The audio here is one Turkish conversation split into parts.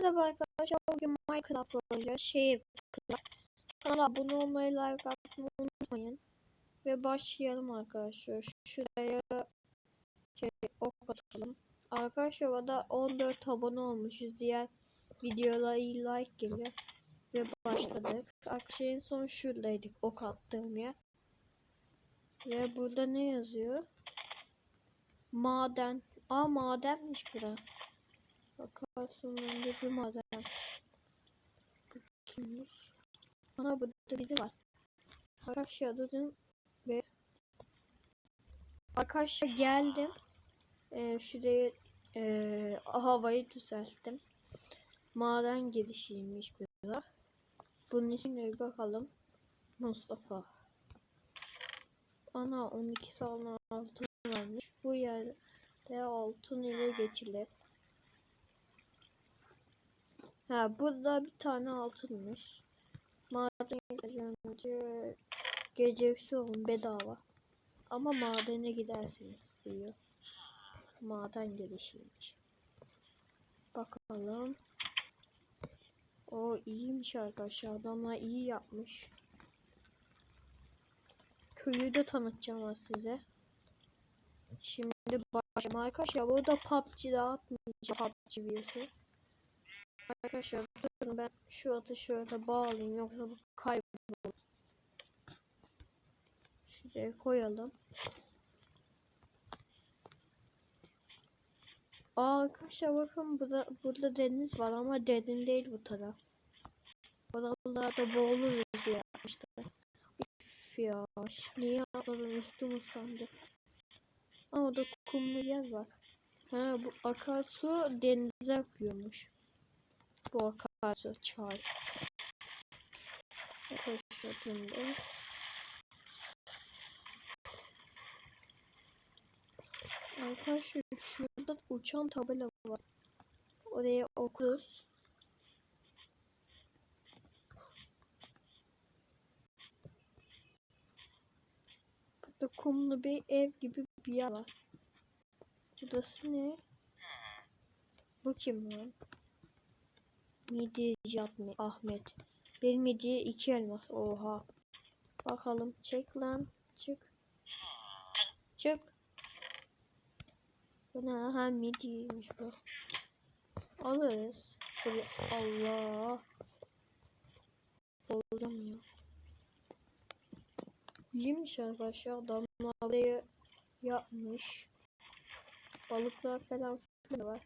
Merhaba arkadaşlar. Bugün Minecraft oynayacağız. Şehir Craft. Kanala abone olmayı, like atmayı unutmayın. Ve başlayalım arkadaşlar. Şuraya şey ok atalım. Arkadaşlar burada 14 abone olmuşuz. Diğer videolara iyi like geliyor. Ve başladık. Arkadaşlar son şuradaydık ok attığım yer. Ve burada ne yazıyor? Maden. Aa madenmiş bura. Bakarsın önce bir maden. Bu kimmiş? Ana burada biri var. Arkadaşlar dedim ve Arkadaşlar geldim. Ee, şuraya e, havayı düzelttim. Maden girişiymiş burada. Bunun ismine bir bakalım. Mustafa. Ana 12 tane altın varmış. Bu yerde altın ile geçilir. Ha burada bir tane altınmış. Maden önce gecesi olun bedava. Ama madene gidersiniz diyor. Maden gelişiymiş. Bakalım. O iyiymiş arkadaşlar. Adamlar iyi yapmış. Köyü de tanıtacağım size. Şimdi başlayalım arkadaşlar. Burada PUBG'de atmayacağım PUBG videosu. Arkadaşlar durun ben şu atı şöyle bağlayayım yoksa bu kaybolur. Şuraya koyalım. Aa, arkadaşlar bakın burada, burada deniz var ama derin değil bu taraf. Oralarda boğuluruz diye yapmışlar. Üf ya niye atladım üstüm ıslandı. Aa orada kumlu yer var. Ha bu akarsu denize akıyormuş. Bu akarsu çay. Arkadaşlar şimdi. Arkadaşlar şurada uçan tabela var. Oraya okuruz. Burada kumlu bir ev gibi bir yer var. Burası ne? Bu kim lan? Midyeci Ahmet. Bir midye iki elmas. Oha. Bakalım çek lan. Çık. Çık. Bu ne? Ha midyeymiş bu. Alırız. Allah. Olacağım ya. İyiymiş arkadaşlar. Adamlar burayı yapmış. Balıklar falan filan var.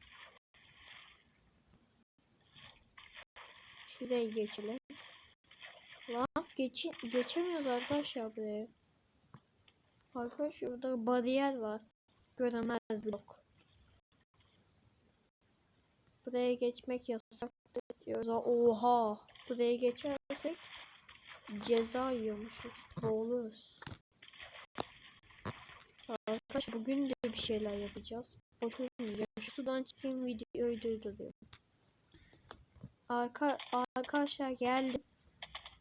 Şuraya geçelim. Lan geçi geçemiyoruz arkadaşlar buraya. Arkadaşlar burada bariyer var. Göremez blok. Buraya geçmek yasak diyoruz. Oha. Buraya geçersek ceza yiyormuşuz. Boğuluruz. Arkadaşlar bugün de bir şeyler yapacağız. Boşulmayacağım. Şu sudan çıkayım videoyu durduruyorum. Arka, arkadaşlar geldim.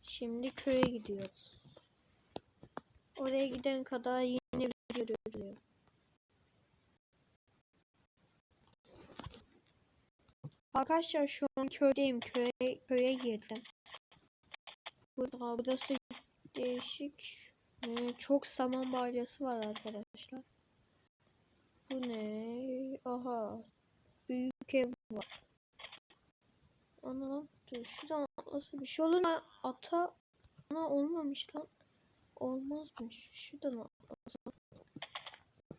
Şimdi köye gidiyoruz. Oraya giden kadar yine video durduruyorum. Arkadaşlar şu an köydeyim. Köye, köye girdim. Burada, burası değişik. Ee, çok saman balyası var arkadaşlar. Bu ne? Aha. Büyük ev var. Ana dur şuradan atlasın bir şey olur mu? Ata ana olmamış lan. Olmazmış. Şuradan atlasın.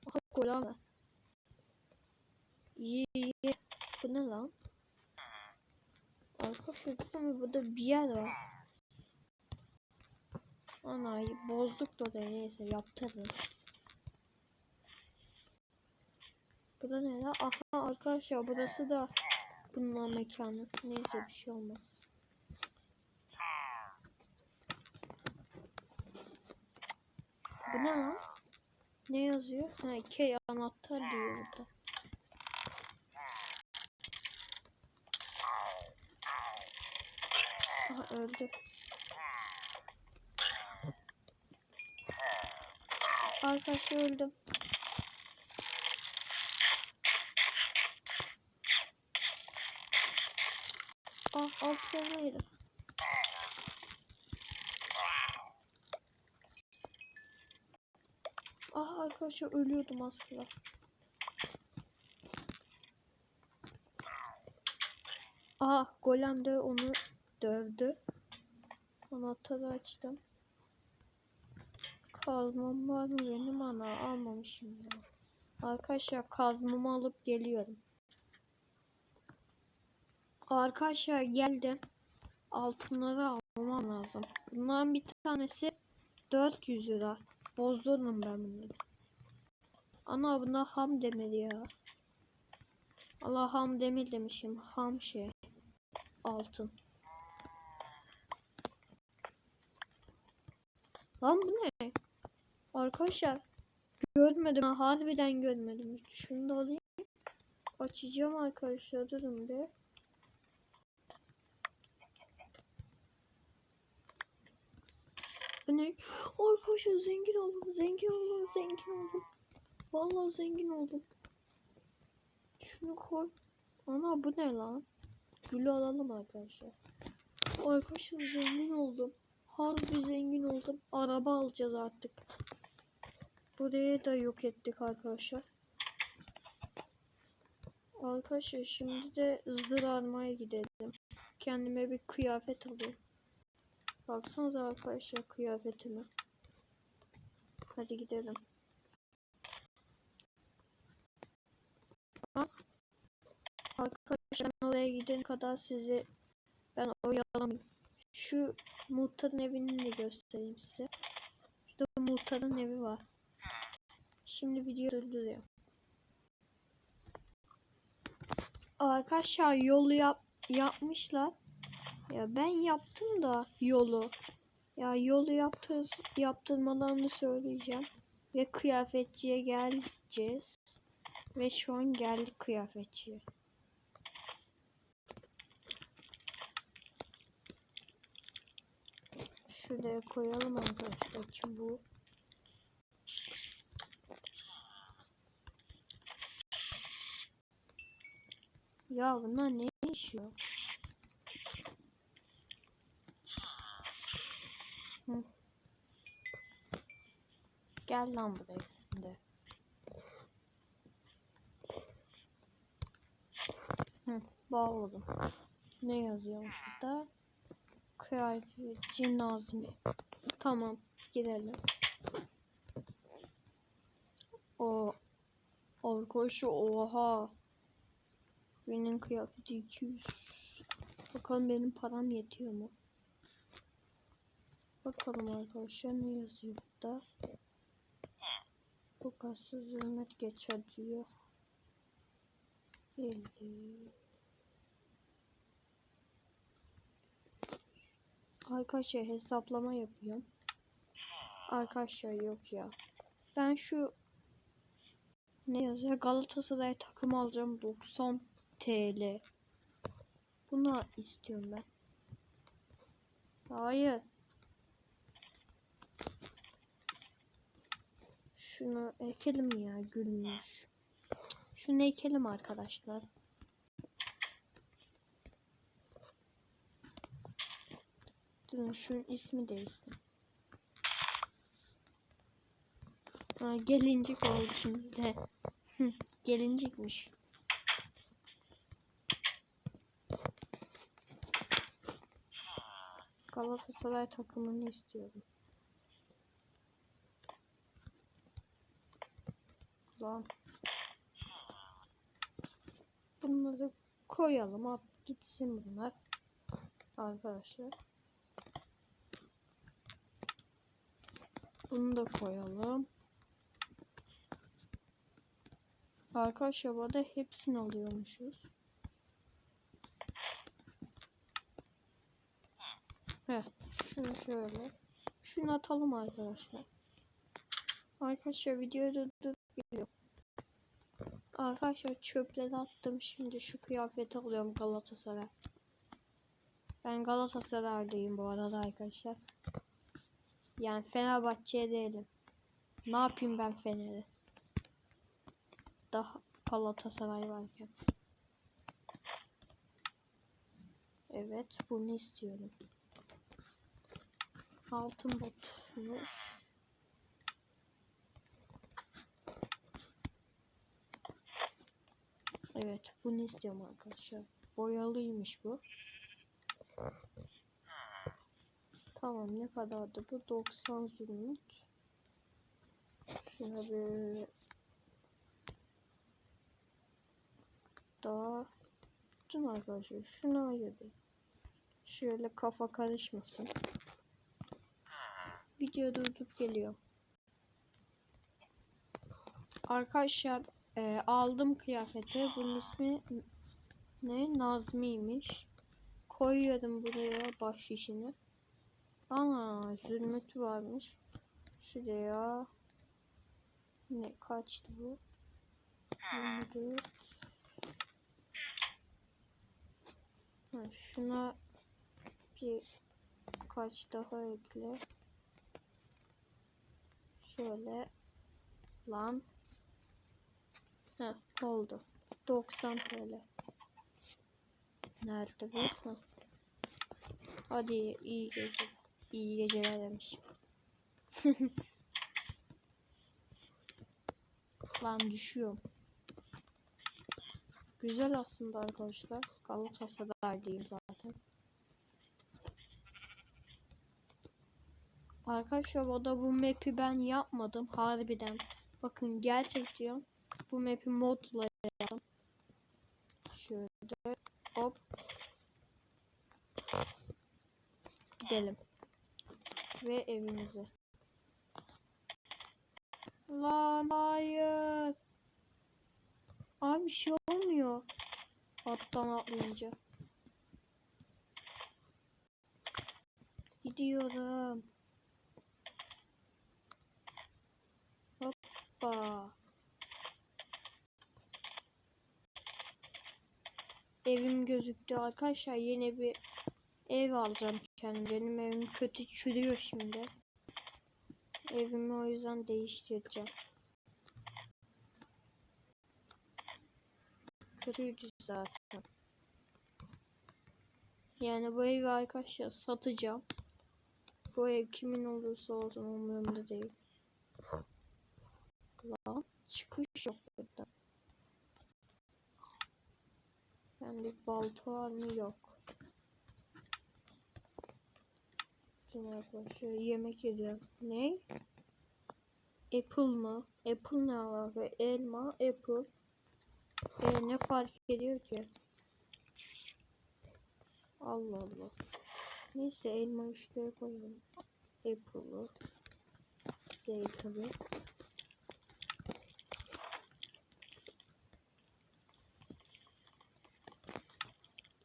Aha kola İyi iyi. Bu ne lan? Arkadaşlar burada bir yer var. Ana bozduk da da neyse yaptırırız. Bu da ne la? Aha arkadaşlar burası da bunun mekanı. Neyse bir şey olmaz. Bu ne lan? Ne yazıyor? Ha K anahtar diyor burada. Aha öldü. Arkadaşlar öldüm. Ah altınaydı. Ah arkadaşlar ölüyordum kala. Ah golem de onu dövdü. Anahtarı açtım. Kazmam var mı benim ana almamışım ya. Arkadaşlar kazmamı alıp geliyorum. Arkadaşlar geldim. Altınları almam lazım. Bunların bir tanesi 400 lira. Bozdururum ben bunları. Ana buna ham demedi ya. Allah ham demir demişim. Ham şey. Altın. Lan bu ne? Arkadaşlar görmedim. ha, Harbiden görmedim. Şunu da alayım. Açacağım arkadaşlar. Durun bir. Ne? Arkadaşlar zengin oldum. Zengin oldum. Zengin oldum. Vallahi zengin oldum. Şunu koy. Ana bu ne lan? Gülü alalım arkadaşlar. Arkadaşlar zengin oldum. Harbi zengin oldum. Araba alacağız artık. Burayı da yok ettik arkadaşlar. Arkadaşlar şimdi de zır almaya gidelim. Kendime bir kıyafet alayım. Baksanıza arkadaşlar kıyafetime. Hadi gidelim. Arkadaşlar oraya gidene kadar sizi ben oyalamayayım. Şu muhtarın evini de göstereyim size. Şurada muhtarın evi var. Şimdi video durduruyorum. Arkadaşlar yolu yap yapmışlar. Ya ben yaptım da yolu. Ya yolu yaptır yaptırmalarını söyleyeceğim. Ve kıyafetçiye geleceğiz. Ve şu an geldik kıyafetçiye. Şuraya koyalım arkadaşlar çubuğu. Ya bunlar ne? Hı. Gel lan buraya sen de. Hı, bağladım. Ne yazıyormuş burada? Kıyafetçi Nazmi. Tamam, gidelim. O arkadaşı oha. Benim kıyafeti 200. Bakalım benim param yetiyor mu? Bakalım arkadaşlar ne yazıyor burada. Bu kasız hizmet geçer diyor. 50. Arkadaşlar hesaplama yapıyorum. Arkadaşlar yok ya. Ben şu ne yazıyor? Galatasaray takım alacağım 90 TL. Bunu istiyorum ben. Hayır. Şunu ekelim ya gülmüş. Şunu ekelim arkadaşlar. Durun şunun ismi değilsin. Ha, gelincik oldu şimdi de. Gelincikmiş. Galatasaray takımını istiyorum. Lan. Bunları koyalım. At gitsin bunlar. Arkadaşlar. Bunu da koyalım. Arkadaşlar bu arada hepsini alıyormuşuz. Heh, şunu şöyle. Şunu atalım arkadaşlar. Arkadaşlar videoyu durdurup geliyor. Arkadaşlar çöpleri attım. Şimdi şu kıyafeti alıyorum Galatasaray. Ben Galatasaraylıyım bu arada arkadaşlar. Yani Fenerbahçe'ye değilim. Ne yapayım ben Fener'e? Daha Galatasaray varken. Evet. Bunu istiyorum. Altın botmuş. Evet bunu istiyorum arkadaşlar. Boyalıymış bu. Tamam ne kadardı bu? 90 zümrüt. Şuna bir daha Tutun arkadaşlar şunu ayırayım. Şöyle kafa karışmasın. Video durdurup geliyor. Arkadaşlar e, aldım kıyafeti. Bunun ismi ne? Nazmi'ymiş. Koyuyorum buraya baş işini. Ana zülmütü varmış. Şuraya ne kaçtı bu? 24 Ha, şuna bir kaç daha ekle. Şöyle lan. Ha oldu. 90 TL. Nerede bu? Ha. Hadi iyi geceler. İyi geceler demiş. Lan düşüyorum. Güzel aslında arkadaşlar. Galatasaraylıyım zaten. Arkadaşlar o da bu map'i ben yapmadım harbiden. Bakın gerçek diyorum. Bu map'i modla. Şöyle hop. Gidelim. Ve evimize. Lan hayır. Abi bir şey olmuyor. Attan atlayınca. Gidiyorum. Hoppa. Evim gözüktü arkadaşlar. Yeni bir ev alacağım kendim. Benim evim kötü çürüyor şimdi. Evimi o yüzden değiştireceğim. Kötüydü zaten. Yani bu evi arkadaşlar satacağım. Bu ev kimin olursa olsun umurumda değil. Lan çıkış yok burada. Yani balta var mı yok. Şimdi arkadaşlar yemek yiyeceğim. Ne? Apple mı? Apple ne alaka? Elma, apple. E, ne fark ediyor ki? Allah Allah. Neyse elma şuraya koyalım. Apple'ı. Değil tabi.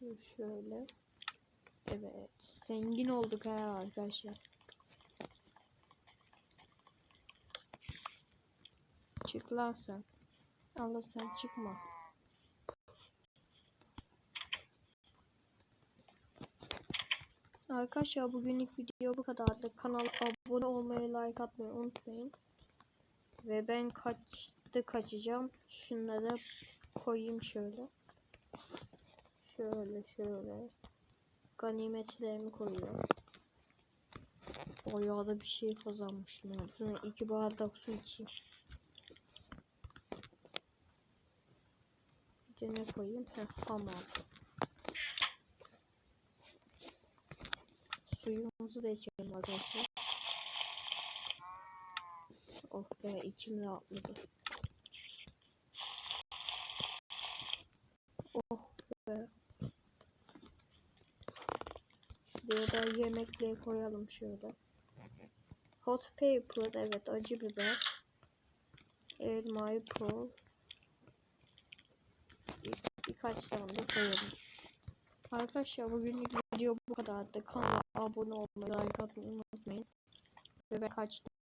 Dur şöyle. Evet. Zengin olduk ha arkadaşlar. Çık lan sen. Allah sen çıkma. Arkadaşlar bugünlük video bu kadardı. Kanala abone olmayı, like atmayı unutmayın. Ve ben kaçtı kaçacağım. Şunları koyayım şöyle. Şöyle şöyle. Ganimetlerimi koyuyorum. Bayağı da bir şey kazanmışım. Yani. Sonra iki bardak su içeyim. Bir de ne koyayım? Heh, hamam. Suyumuzu da içelim arkadaşlar. Oh be içim rahatladı. Oh be. Şuraya da yemekleri koyalım şöyle. Hot pepper evet acı biber. Elma apple. Bir, birkaç tane de koyalım. Arkadaşlar bugünlük video bu kadardı. Kanala abone olmayı, like atmayı unutmayın. Ve ben kaçtım.